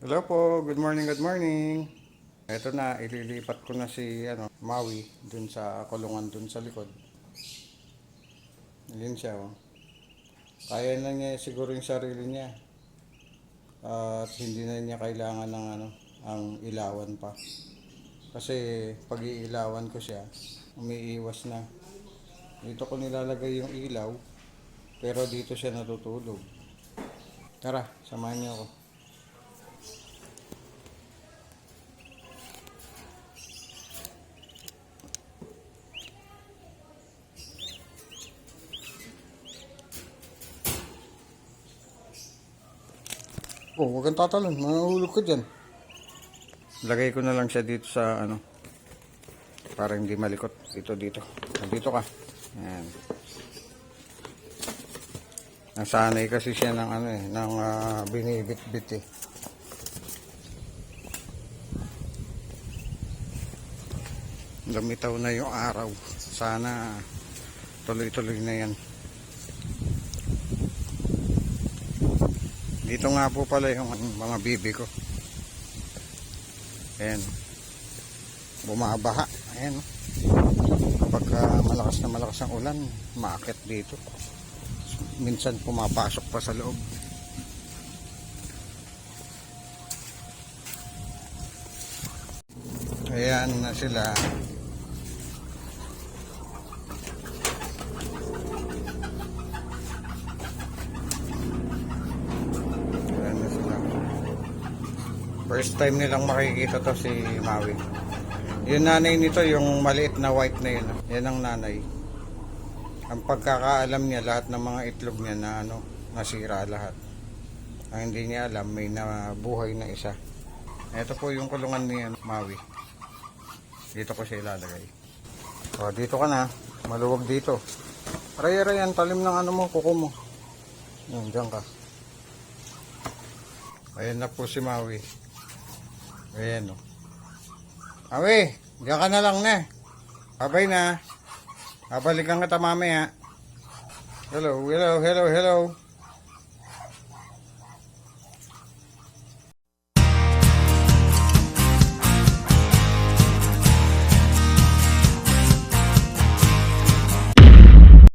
Hello po, good morning, good morning. Ito na, ililipat ko na si ano, Maui dun sa kulungan dun sa likod. Yun siya, oh. Kaya na niya siguro yung sarili niya. At hindi na niya kailangan ng ano, ang ilawan pa. Kasi pag iilawan ko siya, umiiwas na. Dito ko nilalagay yung ilaw, pero dito siya natutulog. Tara, samahan niyo ako. Oh, huwag kang tatalon. Mahulog ka dyan. Lagay ko na lang siya dito sa ano. Para hindi malikot. Dito, dito. Dito ka. Ayan. Nasanay kasi siya ng ano eh, ng ah, binibit-bit eh. Lumitaw na yung araw. Sana tuloy-tuloy na yan. Dito nga po pala yung mga bibi ko. Ayan. Bumabaha. Ayan. Kapag ah, malakas na malakas ang ulan, maakit dito. Minsan pumapasok pa sa loob. Ayan na sila. Ayan na sila. First time nilang makikita to si Maui. Yung nanay nito, yung maliit na white na yun. Yan ang nanay. Ang pagkakaalam niya, lahat ng mga itlog niya na ano, nasira lahat. Ang hindi niya alam, may nabuhay na isa. Ito po yung kulungan ni ano, Maui. Dito ko siya ilalagay. O, dito ka na. Maluwag dito. Aray-aray yan, talim ng ano mo, kuko mo. Yan, dyan ka. Ayan na po si Maui. Ayan o. Maui, diyan ka na lang na. Babay na. Babalikan kita mamaya. Hello, hello, hello, hello.